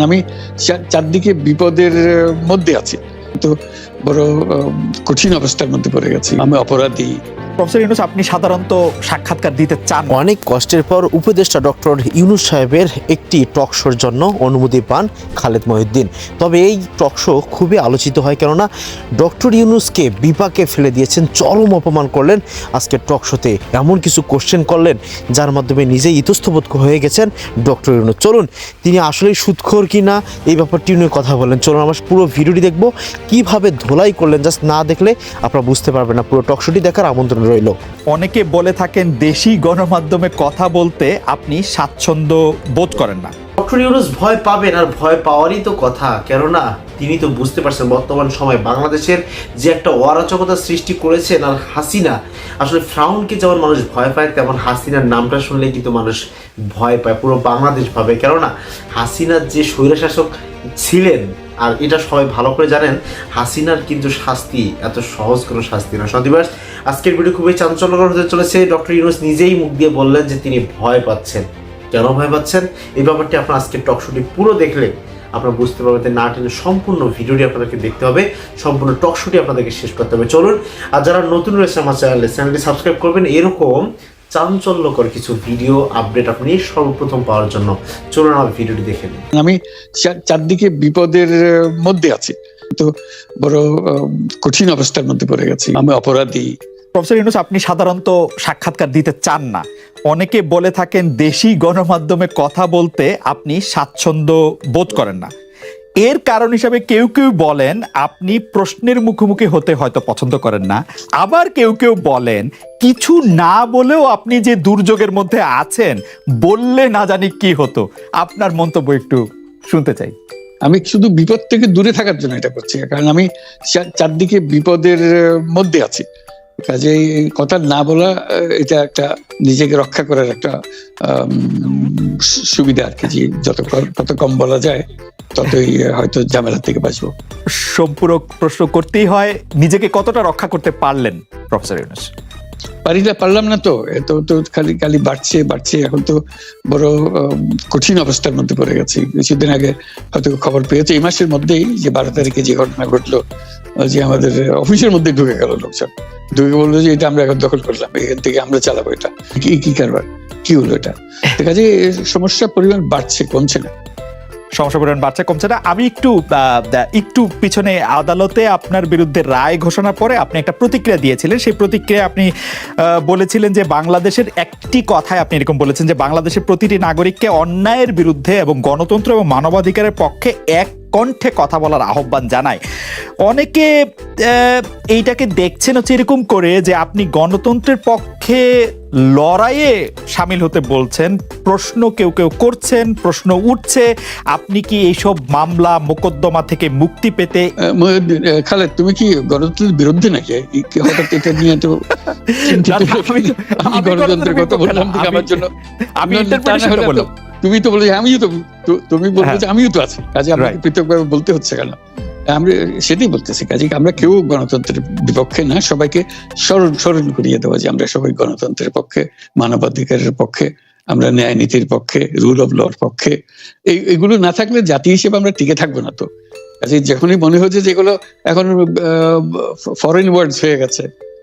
আমি চারদিকে বিপদের মধ্যে আছি। তো বড় কঠিন অবস্থার মধ্যে পড়ে গেছি। আমি অপরাধী। প্রফেসর ইউনুস, আপনি সাধারণত সাক্ষাৎকার দিতে চান? অনেক কষ্টের পর উপদেষ্টা ডক্টর ইউনুস সাহেবের একটি টকশোর জন্য অনুমতি পান খালেদ মহিউদ্দিন। তবে এই টকশো খুবই আলোচিত হয় কেননা, ডক্টর ইউনুসকে বিপাকে ফেলে দিয়েছেন, চরম অপমান করলেন। আজকে টকশোতে এমন কিছু কোশ্চেন করলেন, যার মাধ্যমে নিজেই ইতস্তবোধ হয়ে গেছেন ডক্টর ইউনুস। চলুন, তিনি আসলেই সুদখোর কি না, এই ব্যাপারটি নিয়ে কথা বলেন। চলুন, আমরা পুরো ভিডিওটি দেখব। কীভাবে ধোলাই করলেন, জাস্ট না দেখলে আপনারা বুঝতে পারবেন না। পুরো টকশোটি দেখার আমন্ত্রণ রইল। অনেকে বলে থাকেন দেশি গণমাধ্যমে কথা বলতে আপনি স্বাচ্ছন্দ্য বোধ করেন না। ডক্টর ইউনুস ভয় পাবেন আর ভয় পাওয়ারই তো কথা। কেননা তিনি তো বুঝতে পারছেন বর্তমান সময় বাংলাদেশের যে একটা অরাচকতা সৃষ্টি করেছেন আর হাসিনা আসলে ফ্রাউনকে যেমন মানুষ ভয় পায় তেমন হাসিনার নামটা শুনলেই কিন্তু মানুষ ভয় পায় পুরো বাংলাদেশ ভাবে। কেননা হাসিনার যে স্বৈরশাসক ছিলেন আর এটা সবাই ভালো করে জানেন হাসিনার কিন্তু শাস্তি এত সহজ কোনো শাস্তি না সদিবাস আজকের ভিডিও খুবই চাঞ্চল্যকর হতে চলেছে। ডক্টর ইউনুস নিজেই মুখ দিয়ে বললেন যে তিনি ভয় পাচ্ছেন। কেন ভয় পাচ্ছেন? এই ব্যাপারটি আপনার আজকের টকশোটি পুরো দেখলে আপনারা বুঝতে পারবেন যে না টেনে সম্পূর্ণ ভিডিওটি আপনাদেরকে দেখতে হবে। সম্পূর্ণ টকশোটি আপনাদেরকে শেষ করতে হবে। চলুন আর যারা নতুন রয়েছে আমার চ্যানেলে চ্যানেলটি সাবস্ক্রাইব করবেন। এরকম চাঞ্চল্যকর কিছু ভিডিও আপডেট আপনি সর্বপ্রথম পাওয়ার জন্য। চলুন আমার ভিডিওটি দেখে নিন আমি চারদিকে বিপদের মধ্যে আছি। তো বড় কঠিন অবস্থার মধ্যে পড়ে গেছি। আমি অপরাধী। প্রফেসর ইউনুস, আপনি সাধারণত সাক্ষাৎকার দিতে চান না। অনেকে বলে থাকেন দেশি গণমাধ্যমে কথা বলতে আপনি স্বাচ্ছন্দ্য বোধ করেন না। এর কারণ হিসাবে কেউ কেউ বলেন, আপনি প্রশ্নের মুখোমুখি হতে হয়তো পছন্দ করেন না। আবার কেউ কেউ বলেন, কিছু না বলেও আপনি যে দুর্যোগের মধ্যে আছেন, বললে না জানি কি হতো। আপনার মন্তব্য একটু শুনতে চাই। আমি শুধু বিপদ থেকে দূরে থাকার জন্য এটা করছি, কারণ আমি চারদিকে বিপদের মধ্যে আছি। কাজে এই কথা না বলা এটা একটা নিজেকে রক্ষা করার একটা সুবিধা আর কি যে যত তত কম বলা যায় ততই হয়তো ঝামেলা থেকে বাঁচবো। সম্পূরক প্রশ্ন করতেই হয় নিজেকে কতটা রক্ষা করতে পারলেন প্রফেসর ইউনুস? পারি না পারলাম না তো এত তো খালি খালি বাড়ছে বাড়ছে এখন তো বড় কঠিন অবস্থার মধ্যে পড়ে গেছি। কিছুদিন আগে হয়তো খবর পেয়েছে এই মাসের মধ্যেই যে বারো তারিখে যে ঘটনা ঘটলো যে আমাদের অফিসের মধ্যে ঢুকে গেল লোকজন। ঢুকে বলল যে এটা আমরা এখন দখল করলাম, এখান থেকে আমরা চালাবো এটা। কি কি কারবার? কি হলো এটা? কাজে সমস্যার পরিমাণ বাড়ছে, কমছে না। সমস্যা পরিমাণ বাচ্চা কমছে না। আমি একটু একটু পিছনে আদালতে আপনার বিরুদ্ধে রায় ঘোষণার পরে আপনি একটা প্রতিক্রিয়া দিয়েছিলেন। সেই প্রতিক্রিয়া আপনি বলেছিলেন যে বাংলাদেশের একটি কথায় আপনি এরকম বলেছেন যে বাংলাদেশের প্রতিটি নাগরিককে অন্যায়ের বিরুদ্ধে এবং গণতন্ত্র এবং মানবাধিকারের পক্ষে এক কণ্ঠে কথা বলার আহ্বান জানায়। অনেকে এইটাকে দেখছেন হচ্ছে এরকম করে যে আপনি গণতন্ত্রের পক্ষে লড়াইয়ে সামিল হতে বলছেন প্রশ্ন কেউ কেউ করছেন প্রশ্ন উঠছে আপনি কি এইসব মামলা মোকদ্দমা থেকে মুক্তি পেতে খালেদ তুমি কি গণতন্ত্রের বিরুদ্ধে নাকি? হঠাৎ এটা নিয়ে তো আমি- গণতন্ত্রের কথা বললাম আমার জন্য আমি বললাম। তুমি তো বলে আমিও তো তুমি বলতে হ্যাঁ। যে আমিও তো আছি। কাজে আমাকে পৃথকভাবে বলতে হচ্ছে কেন? আমরা সেটাই বলতেছি কাজে আমরা কেউ গণতন্ত্রের বিপক্ষে না সবাইকে স্মরণ স্মরণ করিয়ে দেওয়া যে আমরা সবাই গণতন্ত্রের পক্ষে মানবাধিকারের পক্ষে আমরা ন্যায় নীতির পক্ষে রুল অফ লর পক্ষে। এই এগুলো না থাকলে জাতি হিসেবে আমরা টিকে থাকব না তো। কাজে যখনই মনে হচ্ছে যেগুলো এখন ফরেন ওয়ার্ডস হয়ে গেছে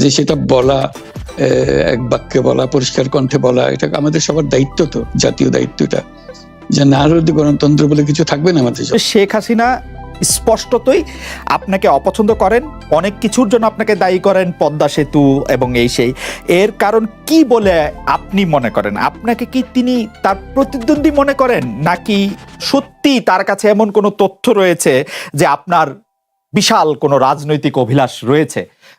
যে সেটা বলা এক বাক্যে বলা, পরিষ্কার কণ্ঠে বলা, এটা আমাদের সবার দায়িত্ব তো, জাতীয় দায়িত্বটা যে না হলে গণতন্ত্র বলে কিছু থাকবে না আমাদের শেখ হাসিনা স্পষ্টতই আপনাকে অপছন্দ করেন, অনেক কিছুর জন্য আপনাকে দায়ী করেন পদ্মা সেতু এবং এই সেই। এর কারণ কি বলে আপনি মনে করেন? আপনাকে কি তিনি তার প্রতিদ্বন্দ্বী মনে করেন? নাকি সত্যি তার কাছে এমন কোনো তথ্য রয়েছে যে আপনার বিশাল কোনো রাজনৈতিক অভিলাষ রয়েছে?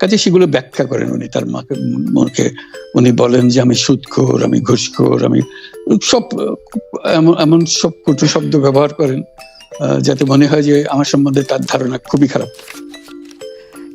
কাজে সেগুলো ব্যাখ্যা করেন উনি, তার মাকে, মনকে। উনি বলেন যে, আমি সুদখোর আমি ঘুষখোর, আমি সব, এমন সব কটু শব্দ ব্যবহার করেন যাতে মনে হয় যে, আমার সম্বন্ধে তার ধারণা খুবই খারাপ।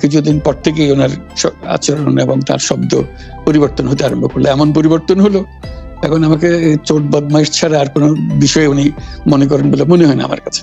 কিছুদিন পর থেকেই ওনার আচরণ এবং তার শব্দ পরিবর্তন হতে আরম্ভ করল। এমন পরিবর্তন হলো, এখন আমাকে চোট, বদমাইশ ছাড়া আর কোনো বিষয়ে উনি মনে করেন বলে মনে হয় না আমার কাছে।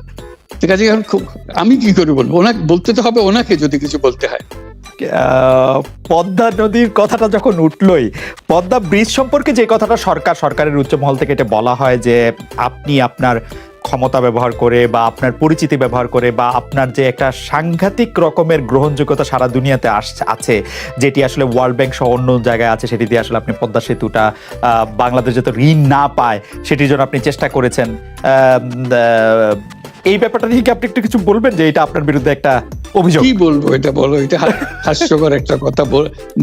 আছে এখন খুব, আমি কি করে বলব? ওনাকে বলতে তো হবে, ওনাকে যদি কিছু বলতে হয়। পদ্মা নদীর কথাটা যখন উঠলই, পদ্মা ব্রিজ সম্পর্কে যে কথাটা সরকার, সরকারের উচ্চমহল থেকে এটা বলা হয় যে আপনি আপনার ক্ষমতা ব্যবহার করে বা আপনার পরিচিতি ব্যবহার করে বা আপনার যে একটা সাংঘাতিক রকমের গ্রহণযোগ্যতা সারা দুনিয়াতে আছে, যেটি আসলে ওয়ার্ল্ড ব্যাংক সহ অন্য জায়গায় আছে, সেটি দিয়ে আসলে আপনি পদ্মা সেতুটা বাংলাদেশ যাতে ঋণ না পায়, সেটির জন্য আপনি চেষ্টা করেছেন। এই ব্যাপারটা নিয়ে কি আপনি একটু কিছু বলবেন যে এটা আপনার বিরুদ্ধে একটা অভিযোগ? কি বলব এটা বলো, এটা হাস্যকর একটা কথা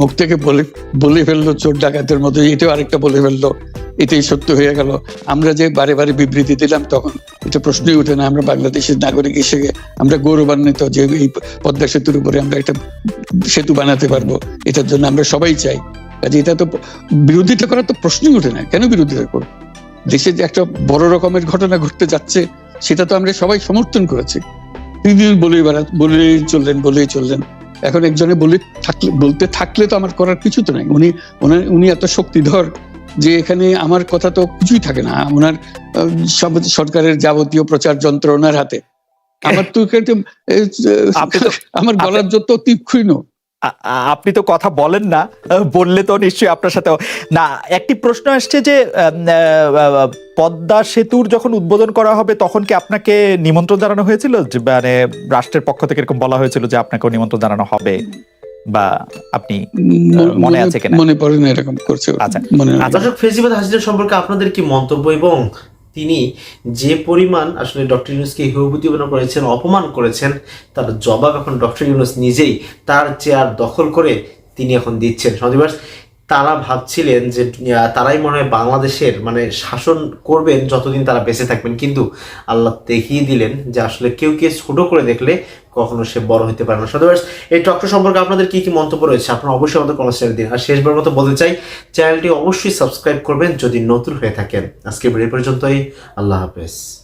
মুখ থেকে বলে বলে ফেলল, চোর ডাকাতের মতো এটাও আরেকটা বলে ফেলল, এটাই সত্য হয়ে গেল। আমরা যে বারে বারে বিবৃতি দিলাম তখন এটা প্রশ্নই ওঠে না, আমরা বাংলাদেশের নাগরিক হিসেবে আমরা গৌরবান্বিত যে এই পদ্মা সেতুর উপরে আমরা একটা সেতু বানাতে পারব, এটার জন্য আমরা সবাই চাই। কাজে এটা তো বিরোধিতা করার তো প্রশ্নই ওঠে না, কেন বিরোধিতা করব? দেশে যে একটা বড় রকমের ঘটনা ঘটতে যাচ্ছে, সেটা তো আমরা সবাই সমর্থন করেছি। তিনি বলেই বেড়া, বলেই চললেন বলেই চললেন। এখন একজনে বলে থাকলে, বলতে থাকলে তো আমার করার কিছু তো নাই। উনি উনি এত শক্তিধর যে এখানে আমার কথা তো কিছুই থাকে না। ওনার সব সরকারের যাবতীয় প্রচার যন্ত্র ওনার হাতে। আমার তো আমার গলার যত তীক্ষ্ণ। আপনি তো কথা বলেন না বললে তো নিশ্চয়ই আপনার সাথে না একটি প্রশ্ন আসছে যে পদ্মা সেতুর যখন উদ্বোধন করা হবে তখন কি আপনাকে নিমন্ত্রণ জানানো হয়েছিল? যে মানে রাষ্ট্রের পক্ষ থেকে এরকম বলা হয়েছিল যে আপনাকেও নিমন্ত্রণ জানানো হবে। বা আপনি মনে আছে কিনা? মনে পড়ে না এরকম করছে আচ্ছা। মনে। দর্শক ফেজিবাদ হাসিনা সম্পর্কে আপনাদের কি মন্তব্য এবং তিনি যে পরিমাণ আসলে ডক্টর ইউনুসকে হেয়ভূতিপনা করেছেন অপমান করেছেন তার জবাব এখন ডক্টর ইউনুস নিজেই তার চেয়ার দখল করে তিনি এখন দিচ্ছেন সন্দীপাস তারা ভাবছিলেন যে আহ, তারাই মনে হয় বাংলাদেশের মানে শাসন করবেন যতদিন তারা বেঁচে থাকবেন কিন্তু আল্লাহ দেখিয়ে দিলেন যে আসলে কেউ কে ছোট করে দেখলে কখনো সে বড় হইতে পারে না। সন্দীপাস এই ডক্টর সম্পর্কে আপনাদের কি কি মন্তব্য রয়েছে আপনারা অবশ্যই আমাদের কমেন্ট চ্যানেল দিন। আর শেষবার মতো বলতে চাই চ্যানেলটি অবশ্যই সাবস্ক্রাইব করবেন যদি নতুন হয়ে থাকেন। আজকে ভিডিও পর্যন্তই। আল্লাহ হাফেজ।